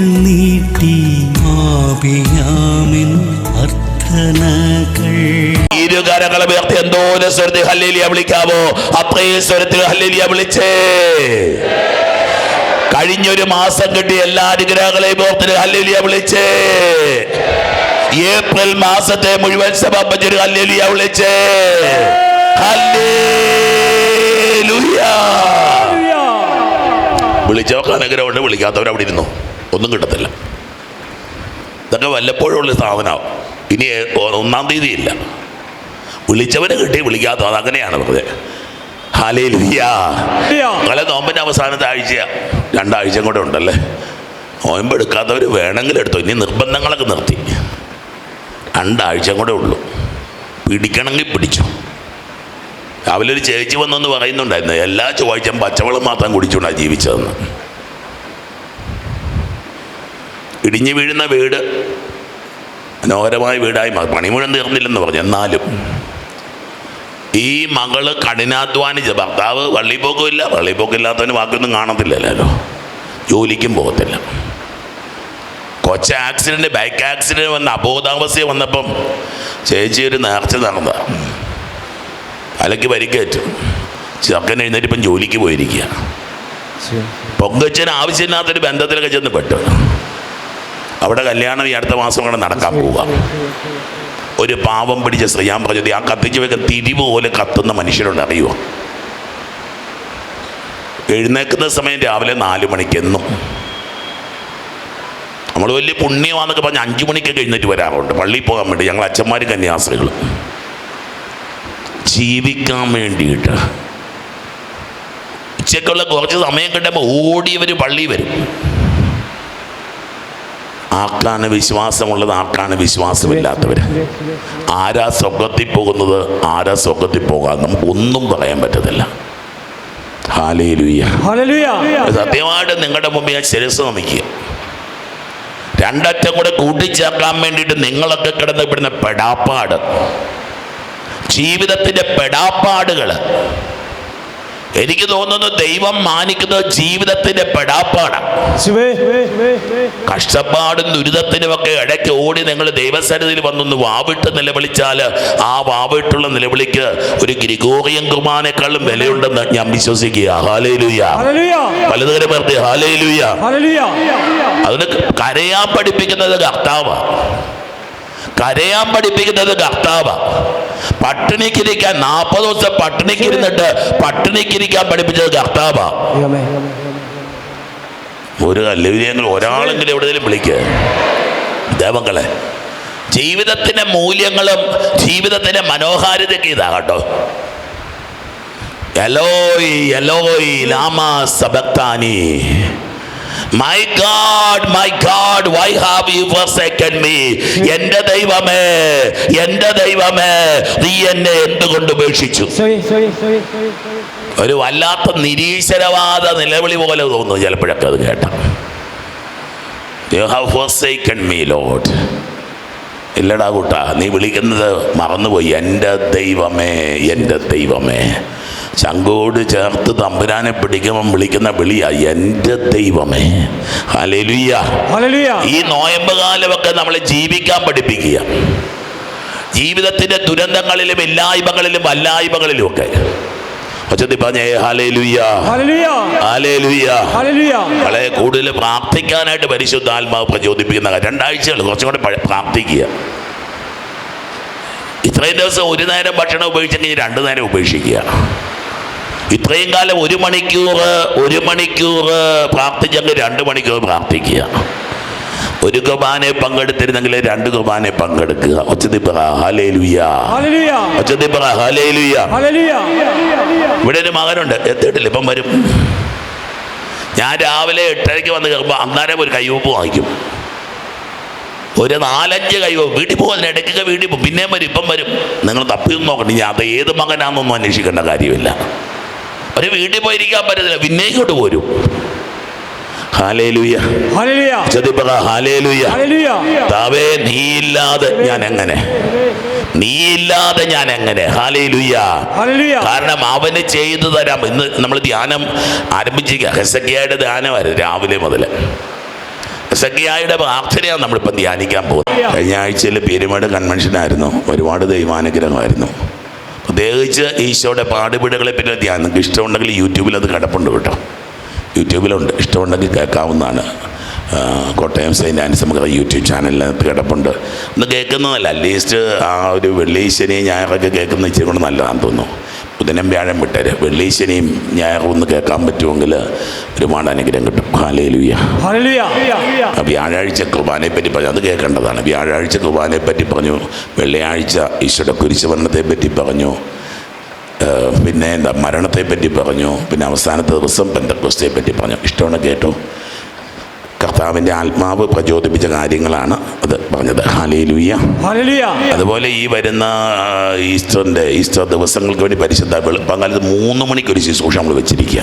നീട്ടി അർത്ഥനകൾ. Hallelujah വിളിക്കാവോ? Hallelujah വിളിച്ചേ. കഴിഞ്ഞൊരു മാസം കിട്ടി എല്ലാ അനുഗ്രഹങ്ങളെയും ഹല്ലേലിയ വിളിച്ചേ. ഏപ്രിൽ മാസത്തെ മുഴുവൻ സഭ ബജറ്റ് ഹല്ലേലിയ വിളിച്ചേ. ഹല്ലേലൂയ. വിളിച്ചവർക്ക് അനുഗ്രഹമുണ്ട് വിളിക്കാത്തവർ അവിടെ ഇരുന്നു ഒന്നും കിട്ടത്തില്ല. ഇതൊക്കെ വല്ലപ്പോഴും ഉള്ള സാധനമാവും. ഇനി ഒന്നാം തീയതി ഇല്ല വിളിച്ചവനെ കിട്ടി വിളിക്കാത്ത അത് അങ്ങനെയാണ് വെറുതെ ഹാലേ നിങ്ങളെ നോമ്പിന്റെ അവസാനത്തെ ആഴ്ച രണ്ടാഴ്ച കൂടെ ഉണ്ടല്ലേ? നോയമ്പ് എടുക്കാത്തവർ വേണമെങ്കിൽ എടുത്തു. ഇനി നിർബന്ധങ്ങളൊക്കെ നിർത്തി. രണ്ടാഴ്ച കൂടെ ഉള്ളൂ. പിടിക്കണമെങ്കിൽ പിടിച്ചു. രാവിലെ ഒരു ചേച്ചി വന്നെന്ന് പറയുന്നുണ്ടായിരുന്നു എല്ലാ ചൊവ്വാഴ്ചയും പച്ചവെള്ളം മാത്രം കുടിച്ചുകൊണ്ടാണ് ജീവിച്ചതെന്ന്. ഇടിഞ്ഞു വീഴുന്ന വീട് മനോഹരമായ വീടായി പണി മുഴുവൻ തീർന്നില്ലെന്ന് പറഞ്ഞു എന്നാലും. ഈ മകൾ കഠിനാധ്വാനിച്ച ഭർത്താവ് വള്ളിപ്പോക്കില്ല വള്ളിപ്പോക്കില്ലാത്തവന് ബാക്കിയൊന്നും കാണത്തില്ലല്ലോ. ജോലിക്കും പോകത്തില്ല. കൊച്ച ആക്സിഡന്റ് ബൈക്ക് ആക്സിഡന്റ് വന്ന അബോധാവസ്ഥ വന്നപ്പം ചേച്ചി ഒരു നേർച്ച നടന്ന. അലക്ക് പരിക്കേറ്റു. ചെറുക്കൻ എഴുന്നേറ്റ് ഇപ്പം ജോലിക്ക് പോയിരിക്കുക പൊങ്കച്ചന് ആവശ്യമില്ലാത്തൊരു ബന്ധത്തിലൊക്കെ ചെന്ന് പെട്ടു. അവിടെ കല്യാണം ഈ അടുത്ത മാസം കൂടെ നടക്കാൻ പോവുക. ഒരു പാവം പിടിച്ച സ്ത്രീ. ഞാൻ പറഞ്ഞത് ആ കത്തിച്ച് വെക്കുന്ന തിരി പോലെ കത്തുന്ന മനുഷ്യരുണ്ട് അറിയുമോ എഴുന്നേക്കുന്ന സമയം രാവിലെ നാല് മണിക്ക് എന്നും നമ്മൾ വലിയ പുണ്യമാണെന്നൊക്കെ പറഞ്ഞ് അഞ്ചു മണിക്കൊക്കെ കഴിഞ്ഞിട്ട് വരാറുണ്ട്. പള്ളിയിൽ പോകാൻ വേണ്ടി. ഞങ്ങൾ അച്ഛന്മാരും കന്യാസ്ത്രീകൾ ജീവിക്കാൻ വേണ്ടിയിട്ട്. ഉച്ചയ്ക്കുള്ള കുറച്ച് സമയം കിട്ടുമ്പോൾ ഓടിയവർ പള്ളി വരും. ആർക്കാണ് വിശ്വാസമുള്ളത് ആർക്കാണ് വിശ്വാസമില്ലാത്തവർ ആരാ സ്വർഗത്തിൽ പോകുന്നത് ആരാ സ്വർഗത്തിൽ പോകാൻ? നമുക്ക് ഒന്നും പറയാൻ പറ്റത്തില്ല. ഹാലേലുയ്യ സത്യമായിട്ട് നിങ്ങളുടെ മുമ്പിൽ ഞാൻ ശിരസ് നമിക്കുക രണ്ടറ്റം കൂടെ കൂട്ടിച്ചേർക്കാൻ വേണ്ടിയിട്ട് നിങ്ങളൊക്കെ കിടന്ന് ഇവിടുന്ന് പെടാപ്പാട്. ജീവിതത്തിന്റെ പെടാപ്പാടുകൾ എനിക്ക് തോന്നുന്നു ദൈവം മാനിക്കുന്നത് ജീവിതത്തിന്റെ പെടാപ്പാടാണ് കഷ്ടപ്പാടും ദുരിതത്തിനുമൊക്കെ ഇടയ്ക്ക് ഓടി നിങ്ങൾ ദൈവസന്നിധിയിൽ വന്നൊന്ന് വാവിട്ട് നിലവിളിച്ചാൽ ആ വാവിട്ടുള്ള നിലവിളിക്ക് ഒരു ഗ്രിഗോറിയൻ കുർബാനേക്കാളും വിലയുണ്ടെന്ന് ഞാൻ വിശ്വസിക്കുക ഹാലേലുയ പലതുകരം പേർത്തി ഹാലേലുയ അതിന് കരയാൻ പഠിപ്പിക്കുന്നത് കർത്താവ്. കരയാൻ പഠിപ്പിക്കുന്നത് കർത്താവ. പട്ടിണിക്കിരിക്കാൻ നാൽപ്പത് ദിവസം പട്ടിണിക്കിരുന്നിട്ട് പട്ടിണിക്കിരിക്കാൻ പഠിപ്പിച്ചത് കർത്താവ. ഒരു അല്ലെങ്കിൽ ഒരാളെങ്കിലും എവിടെയെങ്കിലും വിളിക്കുക ദേവങ്ങളെ ജീവിതത്തിന്റെ മൂല്യങ്ങളും ജീവിതത്തിന്റെ മനോഹാരിതയ്ക്ക് ഇതാ കേട്ടോ. എലോയ് എലോയ് ലാമ സബക്താനി. My God my God why have you forsaken me എന്റെ ദൈവമേ എന്റെ ദൈവമേ നീ എന്നെ എന്തുകൊണ്ട് ഉപേക്ഷിച്ചു? ഒരു വല്ലാത്ത നിരീശ്വരവാദ നിലവിളി പോലെ തോന്നുന്നു ചിലപ്പോഴൊക്കെ അത് കേട്ട. You have forsaken me Lord ഇല്ലടാ കൂട്ടാ നീ വിളിക്കുന്നത് മറന്നുപോയി. എന്റെ ദൈവമേ എന്റെ ദൈവമേ. ചങ്കോട് ചേർത്ത് തമ്പുരാനെ പിടിക്കുമ്പം വിളിക്കുന്ന വിളിയാ എന്റെ ദൈവമേ. ഹല്ലേലൂയ ഈ നോയമ്പ് കാലമൊക്കെ നമ്മൾ ജീവിക്കാൻ പഠിപ്പിക്കുക. ജീവിതത്തിന്റെ ദുരന്തങ്ങളിലും ഇല്ലായ്മകളിലും വല്ലായ്മകളിലും ഒക്കെ. ഒച്ചത്തി പറഞ്ഞേ ഹാലേലുയ്യ ഹാലേലുയ്യ വളരെ കൂടുതൽ പ്രാർത്ഥിക്കാനായിട്ട് പരിശുദ്ധ ആത്മാവ് പ്രചോദിപ്പിക്കുന്ന. രണ്ടാഴ്ചകൾ കുറച്ചും കൂടെ പ്രാർത്ഥിക്കുക. ഇത്രയും ദിവസം ഒരു നേരം ഭക്ഷണം ഉപേക്ഷിച്ചെങ്കിൽ രണ്ടു നേരം ഉപേക്ഷിക്കുക. ഇത്രയും കാലം ഒരു മണിക്കൂർ ഒരു മണിക്കൂർ പ്രാർത്ഥിച്ചെങ്കിൽ രണ്ട് മണിക്കൂർ പ്രാർത്ഥിക്കുക. ഒരു കുർബാനെ പങ്കെടുത്തിരുന്നെങ്കിൽ രണ്ട് കുർബാനെ പങ്കെടുക്കുക. ഇവിടെ ഒരു മകനുണ്ട് എത്തിയിട്ടില്ല ഇപ്പം വരും. ഞാൻ രാവിലെ എട്ടരയ്ക്ക് വന്ന് കയറുമ്പോൾ അന്നേരം ഒരു കൈവപ്പ് വാങ്ങിക്കും. ഒരു നാലഞ്ച് കൈവപ്പ് വീട്ടിൽ പോകുന്ന ഇടയ്ക്കൊക്കെ വീട്ടിൽ പോകും പിന്നെയും വരും ഇപ്പം വരും. നിങ്ങൾ തപ്പിയൊന്നും നോക്കണ്ട ഞാൻ അത് ഏത് മകനാണെന്നൊന്നും അന്വേഷിക്കേണ്ട കാര്യമില്ല. ഒരു വീട്ടിൽ പോയിരിക്കാൻ പറ്റത്തില്ല. പിന്നെ ഇങ്ങോട്ട് പോരും. താവേ നീയില്ലാതെ ഞാൻ എങ്ങനെ നീയില്ലാതെ ഞാൻ എങ്ങനെ കാരണം അവന് ചെയ്തു തരാം. ഇന്ന് നമ്മൾ ധ്യാനം ആരംഭിച്ചിരിക്കുക ഹെസക്കിയായുടെ ധ്യാനമായിരുന്നു രാവിലെ മുതൽ ഹെസക്കിയായുടെ പ്രാർത്ഥനയാണ് നമ്മളിപ്പം ധ്യാനിക്കാൻ പോകുന്നത്. കഴിഞ്ഞ ആഴ്ചയിൽ കൺവെൻഷൻ ആയിരുന്നു. ഒരുപാട് ദൈവാനുഗ്രഹമായിരുന്നു. പ്രത്യേകിച്ച് ഈശോയുടെ പാടുപീടുകളെ പറ്റി ധ്യാനം. ഇഷ്ടമുണ്ടെങ്കിൽ യൂട്യൂബിൽ അത് കിടപ്പുണ്ട് കേട്ടോ. യൂട്യൂബിലുണ്ട്. ഇഷ്ടമുണ്ടെങ്കിൽ കേൾക്കാവുന്നതാണ്. കോട്ടയം സെയിന്റ് ആൻസ് യൂട്യൂബ് ചാനലിനകത്ത് കിടപ്പുണ്ട്. ഒന്ന് കേൾക്കുന്നതല്ല. അറ്റ്ലീസ്റ്റ് ആ ഒരു വെള്ളി ശനി ഞായറൊക്കെ കേൾക്കുന്ന ഇച്ചിരി കൊണ്ട് നല്ലതാണെന്ന് തോന്നുന്നു. ബുധനം വ്യാഴം വിട്ടേര് വെള്ളി ശനിയും ഞായറും ഒന്ന് കേൾക്കാൻ പറ്റുമെങ്കിൽ ഒരുപാട് അനുഗ്രഹം കിട്ടും. വ്യാഴാഴ്ച കുർബാനയെ പറ്റി പറഞ്ഞു. അത് കേൾക്കേണ്ടതാണ്. വ്യാഴാഴ്ച കുർബാനയെ പറ്റി പറഞ്ഞു. വെള്ളിയാഴ്ച ഈശോയുടെ കുരിശുവർണത്തെ പറ്റി പറഞ്ഞു പിന്നെ എന്താ മരണത്തെ പറ്റി പറഞ്ഞു. പിന്നെ അവസാനത്തെ ദിവസം ബന്ധക്രിസ്തയെ പറ്റി പറഞ്ഞു. ഇഷ്ടമാണ് കേട്ടോ. കർത്താവിന്റെ ആത്മാവ് പ്രചോദിപ്പിച്ച കാര്യങ്ങളാണ് അത് പറഞ്ഞത്. ഹാലേലുയ്യ അതുപോലെ ഈ വരുന്ന ഈസ്റ്ററിന്റെ ഈസ്റ്ററിന്റെ ഈസ്റ്റർ ദിവസങ്ങൾക്ക് വേണ്ടി പരിശുദ്ധ വെളുപ്പങ്കാലത്ത് മൂന്ന് മണിക്ക് ഒരു ശുശ്രൂഷ നമ്മൾ വെച്ചിരിക്കുക.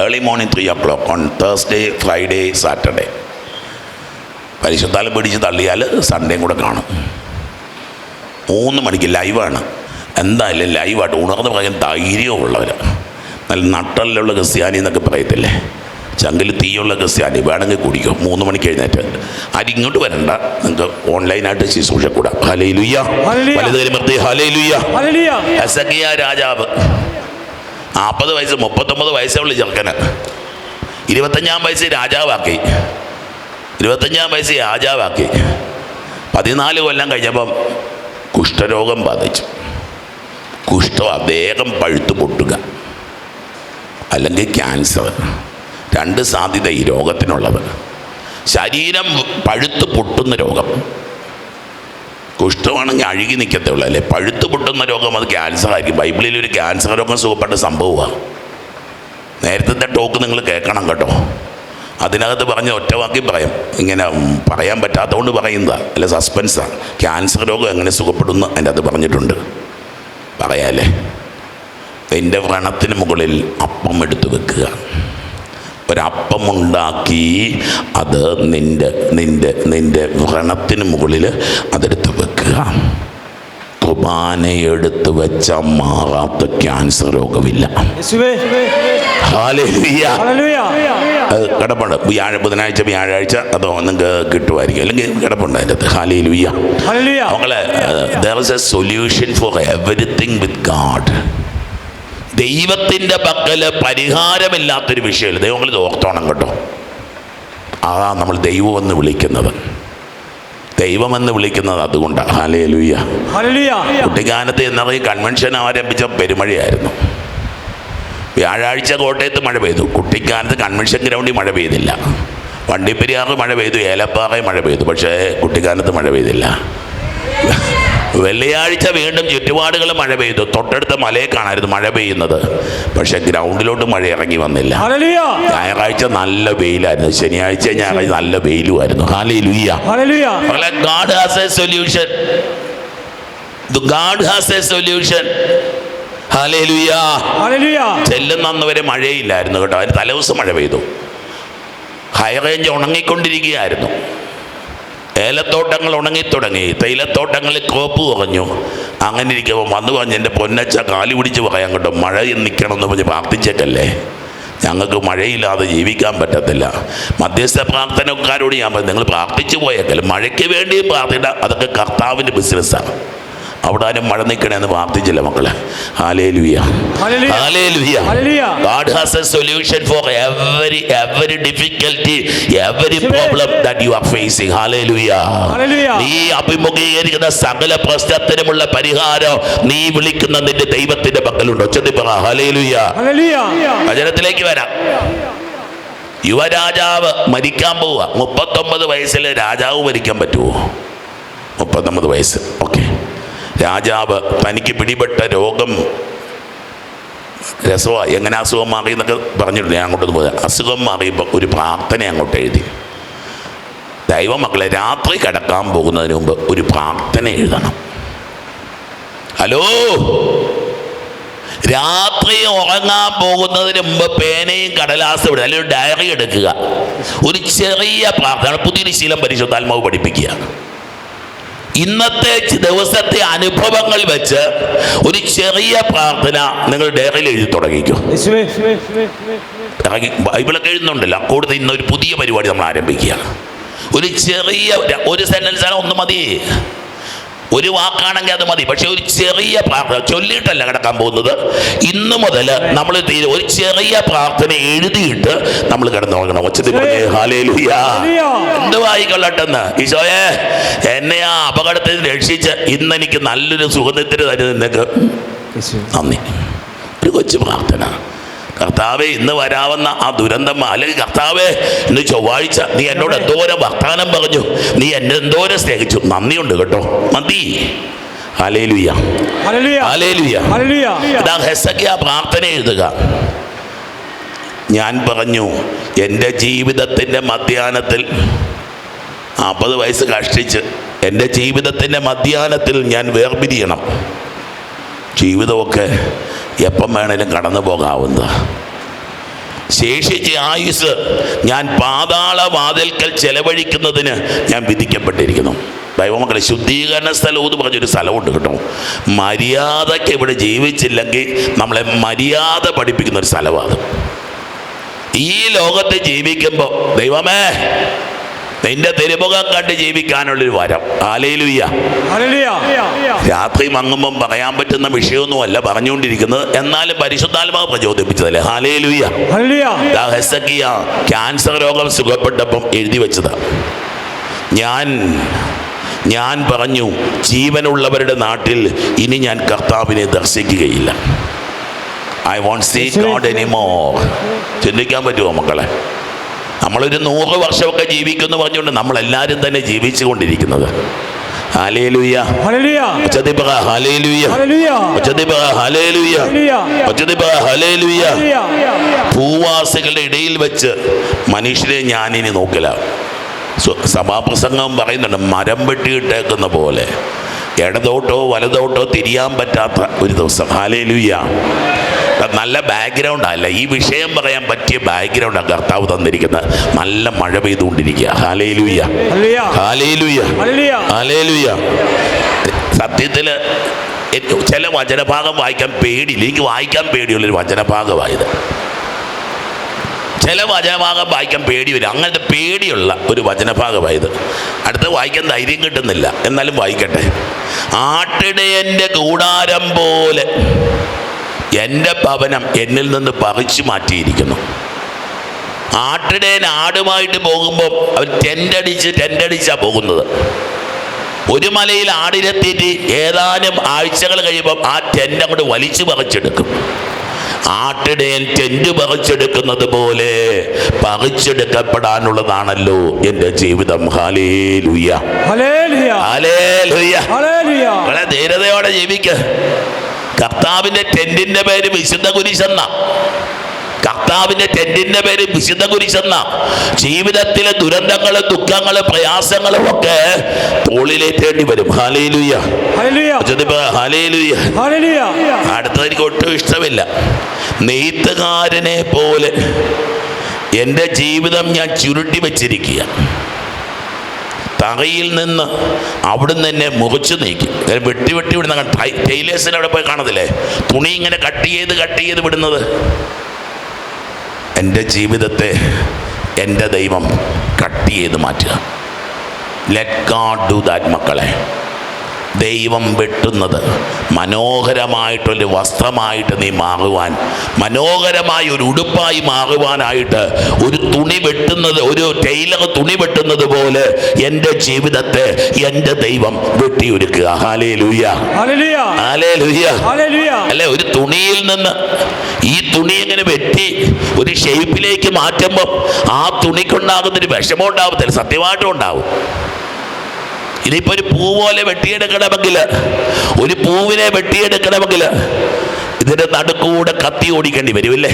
Early morning three o'clock on Thursday Friday Saturday പരിശുദ്ധാലം പിടിച്ച് തള്ളിയാൽ സൺഡേയും കൂടെ കാണും. മൂന്ന് മണിക്ക് ലൈവാണ്. എന്തായാലും ലൈവായിട്ട് ഉണർന്ന് പറയാൻ ധൈര്യമുള്ളവർ നല്ല നട്ടലിലുള്ള ക്രിസ്ത്യാനി എന്നൊക്കെ പറയത്തില്ലേ? ചങ്കിൽ തീയുള്ള ക്രിസ്ത്യാനി വേണമെങ്കിൽ കുടിക്കും. മൂന്ന് മണിക്ക് എഴുന്നേറ്റ്. ആരും ഇങ്ങോട്ട് വരണ്ട? നിങ്ങൾക്ക് ഓൺലൈനായിട്ട് ശുശ്രൂഷ കൂടാം. ഹലേ ലുയ്യ ലുയ്യ രാജാവ്. നാൽപ്പത് വയസ്സ് മുപ്പത്തൊമ്പത് വയസ്സുള്ള ചെറുക്കന്. ഇരുപത്തഞ്ചാം വയസ്സ് രാജാവാക്കി. ഇരുപത്തഞ്ചാം വയസ്സ് രാജാവാക്കി. പതിനാല് കൊല്ലം കഴിഞ്ഞപ്പം കുഷ്ഠരോഗം ബാധിച്ചു. കുഷ്ഠം അദ്ദേഹം പഴുത്തു പൊട്ടുക. അല്ലെങ്കിൽ ക്യാൻസർ. രണ്ട് സാധ്യത ഈ രോഗത്തിനുള്ളത്. ശരീരം പഴുത്ത് പൊട്ടുന്ന രോഗം. കുഷ്ഠമാണെങ്കിൽ അഴുകി നിൽക്കത്തേ ഉള്ളൂ അല്ലേ? പഴുത്ത് പൊട്ടുന്ന രോഗം അത് ക്യാൻസർ ആയിരിക്കും. ബൈബിളിൽ ഒരു ക്യാൻസർ രോഗം സുഖപ്പെട്ട സംഭവമാണ് നേരത്തെ ടോക്ക് നിങ്ങൾ കേൾക്കണം കേട്ടോ. അതിനകത്ത് പറഞ്ഞ ഒറ്റവാക്കി പറയാം. ഇങ്ങനെ പറയാൻ പറ്റാത്തതുകൊണ്ട് പറയുന്നതാണ് അല്ല സസ്പെൻസാണ് ക്യാൻസർ രോഗം എങ്ങനെ സുഖപ്പെടുന്നു അതിന്റെ അത് പറഞ്ഞിട്ടുണ്ട്. പറയാല്ലേ? നിന്റെ വ്രണത്തിന് മുകളിൽ അപ്പം എടുത്തു വെക്കുക. ഒരപ്പം ഉണ്ടാക്കി അത് നിന്റെ നിന്റെ നിന്റെ വ്രണത്തിന് മുകളിൽ അതെടുത്ത് വെക്കുക. കുർബാനയെടുത്ത് വെച്ച മാറാത്ത ക്യാൻസർ രോഗമില്ല. കിടപ്പുണ്ട്. വ്യാഴ ബുധനാഴ്ച വ്യാഴാഴ്ച അതോ നിങ്ങൾക്ക് കിട്ടുമായിരിക്കും. അല്ലെങ്കിൽ കിടപ്പുണ്ട് അതിന്റെ അത് ഹാലി ലുയ്യ മക്കളെ there is a solution for everything with God ദൈവത്തിന്റെ പക്കൽ പരിഹാരമില്ലാത്തൊരു വിഷയമില്ല. ദൈവങ്ങൾ ഇത് ഓർത്തോണം കേട്ടോ. അതാ നമ്മൾ ദൈവമെന്ന് വിളിക്കുന്നത്. ദൈവമെന്ന് വിളിക്കുന്നത് അതുകൊണ്ടാണ് ഹാലേ ലുയ്യ കുട്ടിക്കാലത്ത് കുട്ടിക്കാനത്ത് എന്നറിയ കൺവെൻഷൻ ആരംഭിച്ച പെരുമഴയായിരുന്നു. വ്യാഴാഴ്ച കോട്ടയത്ത് മഴ പെയ്തു. കുട്ടിക്കാനത്ത് കൺവെൻഷൻ ഗ്രൗണ്ടിൽ മഴ പെയ്തില്ല. വണ്ടിപ്പെരിയാറിൽ മഴ പെയ്തു. ഏലപ്പാറയിൽ മഴ പെയ്തു. പക്ഷേ കുട്ടിക്കാനത്ത് മഴ പെയ്തില്ല. വെള്ളിയാഴ്ച വീണ്ടും ചുറ്റുപാടുകൾ മഴ പെയ്തു. തൊട്ടടുത്ത മലയെ കാണായിരുന്നു മഴ പെയ്യുന്നത്. പക്ഷെ ഗ്രൗണ്ടിലോട്ട് മഴ ഇറങ്ങി വന്നില്ല. ഞായറാഴ്ച നല്ല വെയിലായിരുന്നു. ശനിയാഴ്ച ഞായറാഴ്ച നല്ല വെയിലുമായിരുന്നു. Hallelujah God has a solution God has a solution hallelujah. Hallelujah. ചെല്ലുന്ന അന്ന് വരെ മഴയില്ലായിരുന്നു കേട്ടോ. അതിന് തലേദിവസം മഴ പെയ്തു. ഹൈറേഞ്ച് ഉണങ്ങിക്കൊണ്ടിരിക്കുകയായിരുന്നു. ഏലത്തോട്ടങ്ങൾ ഉണങ്ങിത്തുടങ്ങി തേയിലത്തോട്ടങ്ങളിൽ കോപ്പ് കുറഞ്ഞു. അങ്ങനെ ഇരിക്കുമ്പോൾ വന്നു പറഞ്ഞ് എന്റെ പൊന്നച്ച കാലി പിടിച്ച് പറയാൻ കേട്ടോ മഴ നിൽക്കണം എന്ന് പറഞ്ഞ് പ്രാർത്ഥിച്ചേക്കല്ലേ? ഞങ്ങൾക്ക് മഴയില്ലാതെ ജീവിക്കാൻ പറ്റത്തില്ല. മധ്യസ്ഥ പ്രാർത്ഥനക്കാരോട് ഞാൻ പറഞ്ഞു നിങ്ങൾ പ്രാർത്ഥിച്ചു പോയേക്കല്ലേ. മഴയ്ക്ക് വേണ്ടി പ്രാർത്ഥിക്കുക അതൊക്കെ കർത്താവിന്റെ ബിസിനസ്സാണ് അവിടെ ആരും മഴ നിൽക്കണമെന്ന് പ്രാർത്ഥിച്ചില്ല മക്കളെ. ഹാലേ ലുയ്യ ഹല്ലേലൂയ. ഹാലേ God has a solution for every every difficulty, every problem that you are facing. Hallelujah. Hallelujah. നീ അഭിമുഖീകരിക്കുന്ന സകല പ്രശ്നത്തിനുമുള്ള പരിഹാരം നീ വിളിക്കുന്ന നിന്റെ ദൈവത്തിന്റെ പക്കലുണ്ട്. ഒച്ചത്തി പറ ഹലേലുയ ഹല്ലേലൂയ. വചനത്തിലേക്ക് വരാം. യുവരാജാവ് മരിക്കാൻ പോവുക. മുപ്പത്തൊമ്പത് വയസ്സിൽ രാജാവ് മരിക്കാൻ പറ്റുമോ? മുപ്പത്തൊമ്പത് വയസ്സ്. രാജാവ് തനിക്ക് പിടിപെട്ട രോഗം രസമാണ് എങ്ങനെ അസുഖം മാറി എന്നൊക്കെ പറഞ്ഞിട്ടുണ്ട്. ഞാൻ അങ്ങോട്ട് പോയത് അസുഖം മാറിയപ്പോൾ ഒരു പ്രാർത്ഥന അങ്ങോട്ട് എഴുതി. ദൈവമക്കളെ രാത്രി കിടക്കാൻ പോകുന്നതിന് മുമ്പ് ഒരു പ്രാർത്ഥന എഴുതണം. ഹലോ? രാത്രി ഉറങ്ങാൻ പോകുന്നതിന് മുമ്പ് പേനയും കടലാസും ഇടുക. അല്ലെങ്കിൽ ഒരു ഡയറി എടുക്കുക. ഒരു ചെറിയ പ്രാർത്ഥന. പുതിയൊരു ശീലം പരിശുദ്ധാത്മാവ് പഠിപ്പിക്കുക. ഇന്നത്തെ ദിവസത്തെ അനുഭവങ്ങൾ വെച്ച് ഒരു ചെറിയ പ്രാർത്ഥന നിങ്ങൾ ഡയറിയിൽ എഴുതി തുടങ്ങിക്കും. ബൈബിളൊക്കെ എഴുതുന്നുണ്ടല്ലോ. കൂടുതൽ ഇന്ന് ഒരു പുതിയ പരിപാടി നമ്മൾ ആരംഭിക്കുക ഒരു ചെറിയ ഒരു സെന്റൻസ് ആണ് ഒന്ന് മതി. ഒരു വാക്കാണെങ്കിൽ അത് മതി. പക്ഷെ ഒരു ചെറിയ പ്രാർത്ഥന ചൊല്ലിയിട്ടല്ല കിടക്കാൻ പോകുന്നത്. ഇന്ന് മുതൽ നമ്മൾ തീരെ ഒരു ചെറിയ പ്രാർത്ഥന എഴുതിയിട്ട് നമ്മൾ കിടന്നുറങ്ങണം. ഒച്ചത്തിൽ പറഞ്ഞേ ഹാലേലുയ ഹല്ലേലൂയ. എന്തുവായിക്കൊള്ളട്ടെന്ന് ഈശോയെ എന്നെ ആ അപകടത്തിൽ രക്ഷിച്ച് ഇന്ന് എനിക്ക് നല്ലൊരു സുഖനിദ്ര തരുന്നതിനൊക്കെ യേശുവേ. നന്ദി. ഒരു കൊച്ചു പ്രാർത്ഥന. കർത്താവെ ഇന്ന് വരാവുന്ന ആ ദുരന്തം അല്ലെങ്കിൽ കർത്താവെ ഇന്ന് ചൊവ്വാഴ്ച നീ എന്നോട് എന്തോരം വർത്താനം പറഞ്ഞു. നീ എന്നെ എന്തോരം സ്നേഹിച്ചു. നന്ദിയുണ്ട് കേട്ടോ. മതി. ഇതാ ഹെസക്കിയ പ്രാർത്ഥന എഴുതുക. ഞാൻ പറഞ്ഞു എന്റെ ജീവിതത്തിന്റെ മധ്യാനത്തിൽ നാൽപ്പത് വയസ്സ് കഷ്ടിച്ച് എന്റെ ജീവിതത്തിന്റെ മധ്യാനത്തിൽ ഞാൻ വേർപിരിയണം. ജീവിതമൊക്കെ എപ്പം വേണേലും കടന്നു പോകാവുന്നത്. ശേഷിച്ച ആയുസ് ഞാൻ പാതാള വാതിൽക്കൽ ചെലവഴിക്കുന്നതിന് ഞാൻ വിധിക്കപ്പെട്ടിരിക്കുന്നു. ദൈവമക്കളെ ശുദ്ധീകരണ സ്ഥലം എന്ന് പറഞ്ഞൊരു സ്ഥലമുണ്ട് കേട്ടോ. മര്യാദയ്ക്ക് ഇവിടെ ജീവിച്ചില്ലെങ്കിൽ നമ്മളെ മര്യാദ പഠിപ്പിക്കുന്ന ഒരു സ്ഥലമാണ് ഈ ലോകത്തെ ജീവിക്കുമ്പോൾ ദൈവമേ നിന്റെ തിരുമുഖം കണ്ട് ജീവിക്കാനുള്ളൊരു വരം. ആലയിലുയ്യ രാത്രി മങ്ങുമ്പം പറയാൻ പറ്റുന്ന വിഷയമൊന്നുമല്ല പറഞ്ഞുകൊണ്ടിരിക്കുന്നത്. എന്നാലും പരിശുദ്ധാത്മാവ് പ്രചോദിപ്പിച്ചതല്ലേ? ഹെസക്കിയ ക്യാൻസർ രോഗം സുഖപ്പെട്ടപ്പം എഴുതി വെച്ചത്. ഞാൻ ഞാൻ പറഞ്ഞു ജീവനുള്ളവരുടെ നാട്ടിൽ ഇനി ഞാൻ കർത്താവിനെ ദർശിക്കുകയില്ല. I won't see God anymore ചിന്തിക്കാൻ പറ്റുമോ മക്കളെ? നമ്മളൊരു നൂറ് വർഷമൊക്കെ ജീവിക്കുമെന്ന് പറഞ്ഞുകൊണ്ട് നമ്മളെല്ലാവരും തന്നെ ജീവിച്ചു കൊണ്ടിരിക്കുന്നത് ഭൂവാസികളുടെ ഇടയിൽ വെച്ച് മനുഷ്യരെ ഞാനിനി നോക്കില്ല. സഭാപ്രസംഗം പറയുന്നുണ്ട് മരം വെട്ടിയിട്ടേക്കുന്ന പോലെ. ഇടതോട്ടോ വലതോട്ടോ തിരിയാൻ പറ്റാത്ത ഒരു ദിവസം. ഹാലേലുയ്യ നല്ല ബാക്ക്ഗ്രൗണ്ട് അല്ല ഈ വിഷയം പറയാൻ പറ്റിയ ബാക്ക്ഗ്രൗണ്ടാണ് കർത്താവ് തന്നിരിക്കുന്നത്. നല്ല മഴ പെയ്തുകൊണ്ടിരിക്കുക. ഹാലേലുയ്യ ഹാലേലുയ്യ ഹാലേലുയ്യ സത്യത്തിൽ ചില വചനഭാഗം വായിക്കാൻ പേടിയില്ല. എനിക്ക് വായിക്കാൻ പേടിയുള്ളൊരു വചനഭാഗമായത്. ചില വചനഭാഗം വായിക്കാൻ പേടി വരും അങ്ങനത്തെ പേടിയുള്ള ഒരു വചനഭാഗമായത്. അടുത്ത് വായിക്കാൻ ധൈര്യം കിട്ടുന്നില്ല. എന്നാലും വായിക്കട്ടെ. ആട്ടിടയന്റെ കൂടാരം പോലെ എന്റെ ഭവനം എന്നിൽ നിന്ന് പറിച്ചു മാറ്റിയിരിക്കുന്നു. ആട്ടിടേൻ ആടുമായിട്ട് പോകുമ്പോൾ അവർ ടെന്റടിച്ച് ടെന്റടിച്ചാണ് പോകുന്നത്. ഒരു മലയിൽ ആടിനെത്തിയിട്ട് ഏതാനും ആഴ്ചകൾ കഴിയുമ്പോൾ ആ ടെന്റ് അങ്ങോട്ട് വലിച്ചു പറിച്ചെടുക്കും. ആട്ടിടയൻ ടെന്റ് പറിച്ചെടുക്കുന്നത് പോലെ പറിച്ചെടുക്കപ്പെടാനുള്ളതാണല്ലോ എന്റെ ജീവിതം. വളരെ ധീരതയോടെ ജീവിക്ക. കർത്താവിന്റെ ടെന്റിന്റെ പേര് വിശുദ്ധ കുരിശെന്ന. കർത്താവിന്റെ ടെന്റിന്റെ പേര് വിശുദ്ധ കുരിശെന്ന. ജീവിതത്തിലെ ദുരന്തങ്ങൾ ദുഃഖങ്ങൾ പ്രയാസങ്ങളും ഒക്കെ തോളിലേറ്റേണ്ടി വരും. Hallelujah hallelujah. അടുത്തത് എനിക്ക് ഒട്ടും ഇഷ്ടമില്ല. നെയ്ത്തുകാരനെ പോലെ എന്റെ ജീവിതം ഞാൻ ചുരുട്ടി വച്ചിരിക്കുക തറയിൽ നിന്ന് അവിടുന്ന് തന്നെ മുറിച്ചു നീക്കി. വെട്ടി വെട്ടി വിടുന്ന ടൈലേഴ്സിന് അവിടെ പോയി കാണത്തില്ലേ? തുണി ഇങ്ങനെ കട്ട് ചെയ്ത് കട്ട് ചെയ്ത് വിടുന്നത്. എന്റെ ജീവിതത്തെ എന്റെ ദൈവം കട്ട് ചെയ്ത് മാറ്റുക. ലെറ്റ് ഗാഡ് ഡു ദാറ്റ് മക്കളെ. ദൈവം വെട്ടുന്നത്. മനോഹരമായിട്ടൊരു വസ്ത്രമായിട്ട് നീ മാറുവാൻ. മനോഹരമായ ഒരു ഉടുപ്പായി മാറുവാനായിട്ട് ഒരു തുണി വെട്ടുന്നത് ഒരു ടൈലർ തുണി വെട്ടുന്നത് പോലെ എന്റെ ജീവിതത്തെ എന്റെ ദൈവം വെട്ടിയൊരുക്കുക. അല്ലെ ഒരു തുണിയിൽ നിന്ന് ഈ തുണി ഇങ്ങനെ വെട്ടി ഒരു ഷേപ്പിലേക്ക് മാറ്റുമ്പോൾ ആ തുണിക്കുണ്ടാകുന്നൊരു വിഷമം ഉണ്ടാവത്തില്ല സത്യമായിട്ടും ഉണ്ടാവും. ഇനിയിപ്പോൾ ഒരു പൂ പോലെ വെട്ടിയെടുക്കണമെങ്കിൽ ഒരു പൂവിനെ വെട്ടിയെടുക്കണമെങ്കിൽ ഇതിന്റെ നടുക്കൂടെ കത്തി ഓടിക്കേണ്ടി വരുമല്ലേ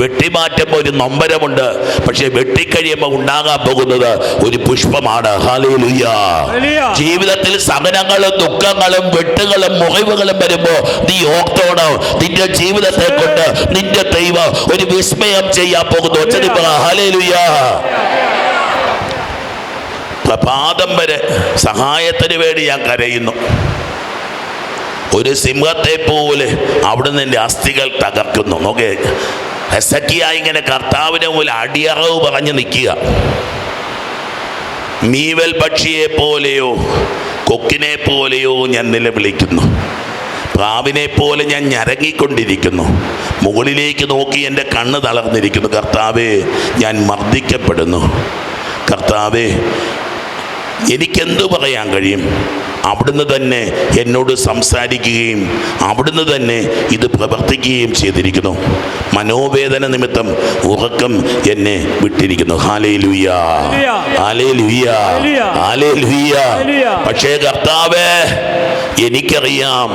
വെട്ടിമാറ്റുമ്പോൾ ഒരു നൊമ്പരമുണ്ട്. പക്ഷെ വെട്ടിക്കഴിയുമ്പോൾ ഉണ്ടാകാൻ പോകുന്നത് ഒരു പുഷ്പമാണ്. ജീവിതത്തിൽ സഹനങ്ങളും ദുഃഖങ്ങളും വെട്ടുകളും മുറിവുകളും വരുമ്പോൾ നീ ഓർത്തോണം നിന്റെ ജീവിതത്തെ കൊണ്ട് നിന്റെ ദൈവം ഒരു വിസ്മയം ചെയ്യാൻ പോകുന്നു. പ്രഭാതം വരെ സഹായത്തിന് വേണ്ടി ഞാൻ കരയുന്നു. ഒരു സിംഹത്തെ പോലെ അവിടുന്ന് എന്റെ അസ്ഥികൾ തകർക്കുന്നു. നോക്കേ ഹെസക്കിയ ഇങ്ങനെ കർത്താവിനെ പോലെ അടിയറവ് പറഞ്ഞു നിൽക്കുക. മീവൽ പക്ഷിയെ പോലെയോ കൊക്കിനെ പോലെയോ ഞാൻ നിലവിളിക്കുന്നു പ്രാവിനെ പോലെ ഞാൻ ഞരങ്ങിക്കൊണ്ടിരിക്കുന്നു. മുകളിലേക്ക് നോക്കി എന്റെ കണ്ണ് തളർന്നിരിക്കുന്നു. കർത്താവേ ഞാൻ മർദ്ദിക്കപ്പെടുന്നു. കർത്താവേ എനിക്കെന്തു പറയാൻ കഴിയും? അവിടുന്ന് തന്നെ എന്നോട് സംസാരിക്കുകയും അവിടുന്ന് തന്നെ ഇത് പ്രവർത്തിക്കുകയും ചെയ്തിരിക്കുന്നു. മനോവേദന നിമിത്തം ഉറക്കം എന്നെ വിട്ടിരിക്കുന്നു. പക്ഷേ കർത്താവേ എനിക്കറിയാം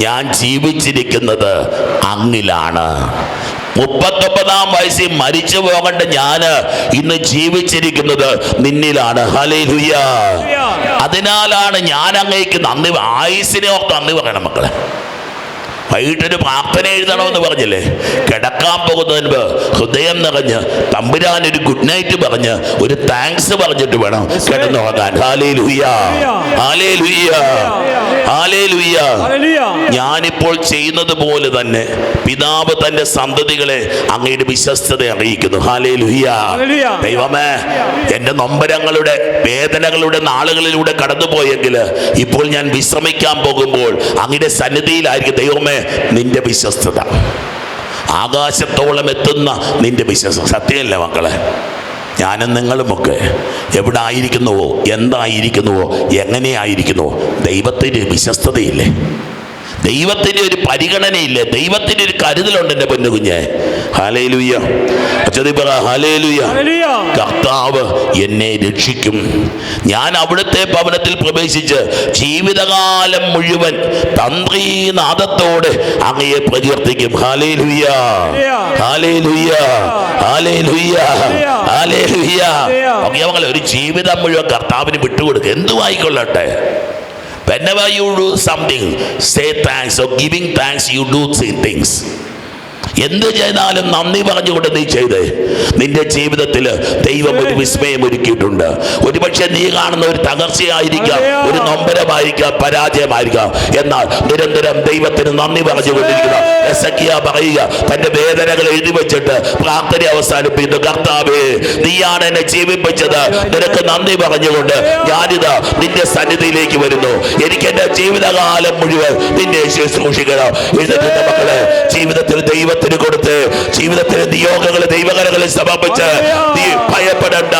ഞാൻ ജീവിച്ചിരിക്കുന്നത് അങ്ങിലാണ്. മുപ്പത്തൊമ്പതാം വയസ്സിൽ മരിച്ചു പോകേണ്ട ഞാൻ ഇന്ന് ജീവിച്ചിരിക്കുന്നത് നിന്നിലാണ്. ഹലേ അതിനാലാണ് ഞാൻ അങ്ങേക്ക് നന്ദി ആയുസിനെ ഓർത്ത് നന്ദി പറയണം മക്കളെ. വൈകിട്ടൊരു പ്രാർത്ഥന എഴുതണമെന്ന് പറഞ്ഞില്ലേ? കിടക്കാൻ പോകുന്നതിന് മുമ്പ് ഹൃദയം നിറഞ്ഞ് തമ്പുരാൻ ഒരു ഗുഡ് നൈറ്റ് പറഞ്ഞ് ഒരു താങ്ക്സ് പറഞ്ഞിട്ട് വേണം കിടന്നുറങ്ങാൻ. ഹാലേ ലുയ്യ ഹാലേ ലുയ്യ ഹാലേ ലുയ്യ ഹല്ലേലൂയ. ഞാനിപ്പോൾ ചെയ്യുന്നത് പോലെ തന്നെ പിതാവ് തന്റെ സന്തതികളെ അങ്ങയുടെ വിശ്വസ്തത അറിയിക്കുന്നു. ഹാലേ ലുഹിയ ദൈവമേ എന്റെ നൊമ്പരങ്ങളുടെ വേദനകളുടെ നാളുകളിലൂടെ കടന്നുപോയെങ്കിൽ ഇപ്പോൾ ഞാൻ വിശ്രമിക്കാൻ പോകുമ്പോൾ അങ്ങയുടെ സന്നിധിയിലായിരിക്കും. ദൈവമേ നിന്റെ വിശ്വസ്തത. ആകാശത്തോളം എത്തുന്ന നിന്റെ വിശ്വസ്തത. സത്യമല്ലേ മക്കളെ? ഞാനും നിങ്ങളുമൊക്കെ എവിടെ ആയിരിക്കുന്നുവോ എന്തായിരിക്കുന്നുവോ എങ്ങനെയായിരിക്കുന്നുവോ ദൈവത്തിന്റെ വിശ്വസ്തതയില്ലേ? ദൈവത്തിന്റെ ഒരു പരിഗണനയില്ലേ? ദൈവത്തിന്റെ ഒരു കരുതലുണ്ട് എന്റെ പൊന്നു കുഞ്ഞെ ഹാലേലുയ്യ അച്ചതി പറ ഹാലേലുയ്യ ഹല്ലേലൂയ. കർത്താവ് എന്നെ രക്ഷിക്കും. ഞാൻ അവിടുത്തെ ഭവനത്തിൽ പ്രവേശിച്ച് ജീവിതകാലം മുഴുവൻ തന്ത്രീനാഥത്തോടെ അങ്ങയെ പ്രകീർത്തിക്കും. Hallelujah hallelujah hallelujah hallelujah okay മക്കളെ ഒരു ജീവിതം മുഴുവൻ കർത്താവിന് വിട്ടുകൊടുക്കുക എന്തുമായിക്കൊള്ളട്ടെ? Whenever you do something say thanks or giving thanks you do things. എന്ത് ചെയ്താലും നന്ദി പറഞ്ഞുകൊണ്ട് നീ ചെയ്ത്. നിന്റെ ജീവിതത്തിൽ ദൈവം ഒരു വിസ്മയം ഒരുക്കിയിട്ടുണ്ട്. ഒരുപക്ഷെ നീ കാണുന്ന ഒരു തകർച്ചയായിരിക്കാം ഒരു നൊമ്പരമായിരിക്കാം പരാജയമായിരിക്കാം. എന്നാൽ നിരന്തരം ദൈവത്തിന് നന്ദി പറഞ്ഞുകൊണ്ടിരിക്കുന്ന എസക്കിയ പറയുക തന്റെ വേദനകൾ എഴുതി വെച്ചിട്ട് പ്രാർത്ഥന അവസാനിപ്പിക്കുന്നു. കർത്താവേ നീയാണ് എന്നെ ജീവിപ്പിച്ചത്. നിനക്ക് നന്ദി പറഞ്ഞുകൊണ്ട് ഞാനിത് നിന്റെ സന്നിധിയിലേക്ക് വരുന്നു. എനിക്ക് എന്റെ ജീവിതകാലം മുഴുവൻ നിന്നെ ശുശ്രൂഷിക്കണം. മക്കളെ ജീവിതത്തിൽ ദൈവത്തിന് കൊടുത്ത് ജീവിതത്തിലെ നിയോഗങ്ങളെ ദൈവകരങ്ങളിൽ സമർപ്പിച്ച് നീ ഭയപ്പെടണ്ട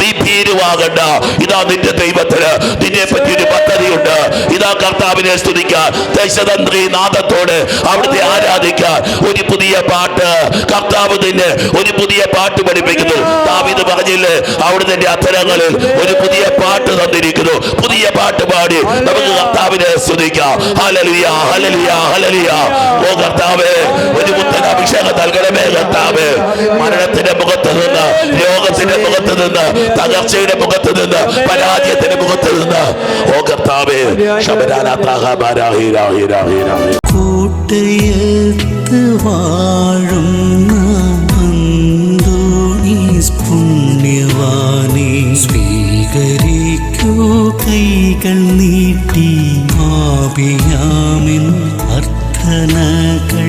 നീ ഭീരുവാകണ്ട. ഇതാ നിന്റെ ദൈവത്തിന് നിന്നെ പറ്റി ഒരു പദ്ധതിയുണ്ട്. ഇതാ കർത്താവിനെ സ്തുതിക്കാൻ. ദശതന്ത്രി നാദത്തോട് അവിടുത്തെ ആരാധിക്കാൻ ഒരു പുതിയ പാട്ട് കർത്താവ് നിന്നെ ഒരു പുതിയ പാട്ട് പഠിപ്പിക്കുന്നു. താവിത് പറഞ്ഞില്ലേ അവിടുത്തെ അത്തരങ്ങളിൽ ഒരു പുതിയ പാട്ട് തന്നിരിക്കുന്നു. പുതിയ പാട്ട് പാടി നമുക്ക് കർത്താവിനെ സ്തുതിക്കാം. ഹലലിയ ഹലലിയ ഹലലിയ ഓ കർത്താവേ ഒരു കർത്താവേ മരണത്തിന്റെ മുഖത്ത് നിന്ന് രോഗത്തിന്റെ മുഖത്ത് നിന്ന് തകർച്ചയുടെ മുഖത്ത് നിന്ന് പരാജയത്തിന്റെ മുഖത്ത് നിന്ന്. ഓ കർത്താവേ കൂട്ടയത്ത് വാഴുന്ന പുണ്യവാനെ സ്വീകരിക്കൂ കൈകൾ നീട്ടി ആപിയാമിൻ അർത്ഥനകൾ.